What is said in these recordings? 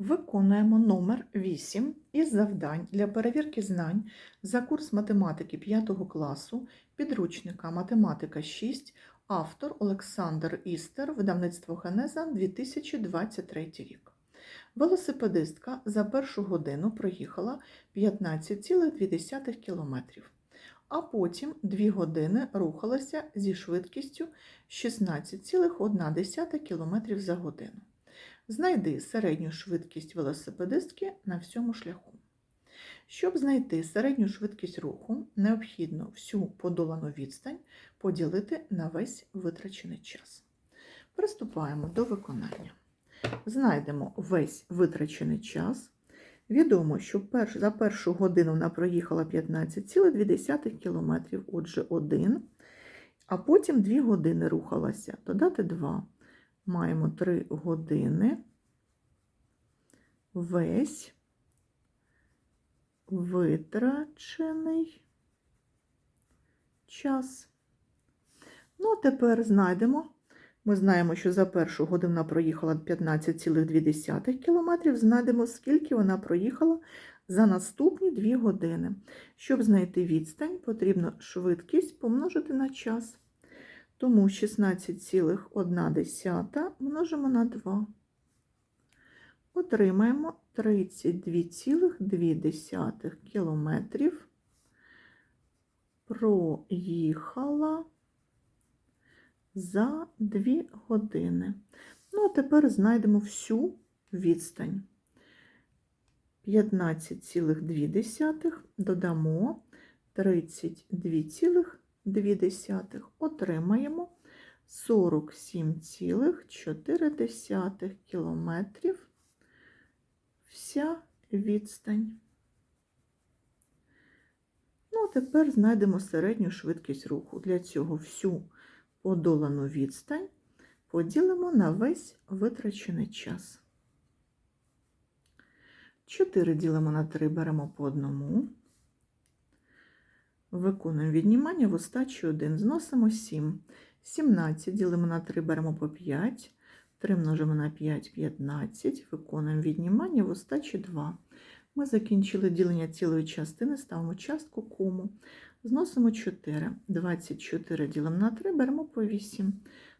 Виконуємо номер 8 із завдань для перевірки знань за курс математики 5 класу підручника Математика 6, автор Олександр Істер, видавництво Генеза 2023 рік. Велосипедистка за першу годину проїхала 15,2 км, а потім 2 години рухалася зі швидкістю 16,1 км за годину. Знайди середню швидкість велосипедистки на всьому шляху. Щоб знайти середню швидкість руху, необхідно всю подолану відстань поділити на весь витрачений час. Приступаємо до виконання. Знайдемо весь витрачений час. Відомо, що за першу годину вона проїхала 15,2 км, отже 1, а потім 2 години рухалася, додати 2 маємо 3 години. Весь витрачений час. Ну, а тепер знайдемо. Ми знаємо, що за першу годину вона проїхала 15,2 км. Знайдемо, скільки вона проїхала за наступні 2 години. Щоб знайти відстань, потрібно швидкість помножити на час. Тому 16,1 множимо на 2. Отримаємо 32,2 кілометрів. Проїхала за 2 години. Ну, а тепер знайдемо всю відстань. 15,2 додамо 32,2 отримаємо 47,4 кілометрів вся відстань. Ну, а тепер знайдемо середню швидкість руху. Для цього всю подолану відстань поділимо на весь витрачений час. 4 ділимо на 3, беремо по одному. Виконуємо віднімання в остачі 1, зносимо 7. 17 ділимо на 3, беремо по 5. 3 множимо на 5, 15. Виконуємо віднімання в остачі 2. Ми закінчили ділення цілої частини, ставимо частку кому. Зносимо 4. 24 ділимо на 3, беремо по 8.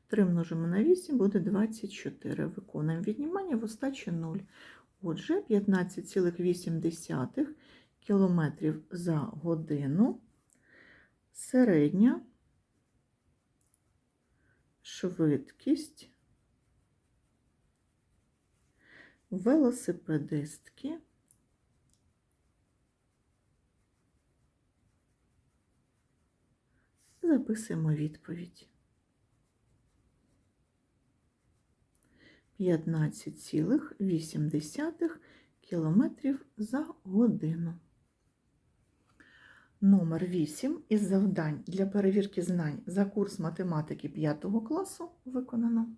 3 множимо на 8, буде 24. Виконуємо віднімання в остачі 0. Отже, 15,8 кілометрів за годину. Середня швидкість велосипедистки записуємо відповідь. 15,8 кілометрів за годину. Номер 8 із завдань для перевірки знань за курс математики 5 класу виконано.